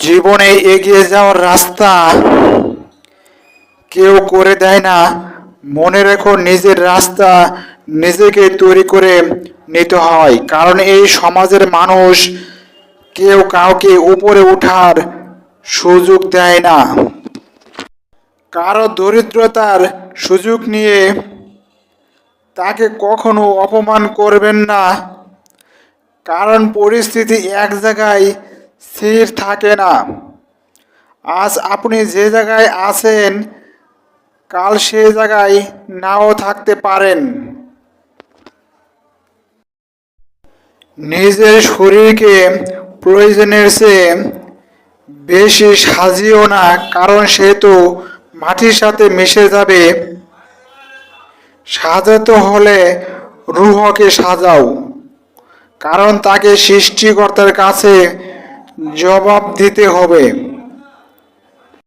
জীবনে এগিয়ে যাওয়ার রাস্তা কেউ করে দেয় না। মনে রেখো নিজের রাস্তা নিজেকে তৈরি করে নিতে হয়। কারণ এই সমাজের মানুষ কেউ কাউকে উপরে ওঠার সুযোগ দেয় না। কারও দরিদ্রতার সুযোগ নিয়ে তাকে কখনো অপমান করবেন না। কারণ পরিস্থিতি এক জায়গায় স্থির থাকে না। আজ আপনি যে জায়গায় আছেন, কাল সে জায়গায় নাও থাকতে পারেন। নিজের শরীরকে প্রয়োজনের চেয়ে বেশি সাজিও না, কারণ সে তো মাটির সাথে মিশে যাবে। সাজাতে হলে রুহকে সাজাও, কারণ তাকে সৃষ্টিকর্তার কাছে জবাব দিতে হবে।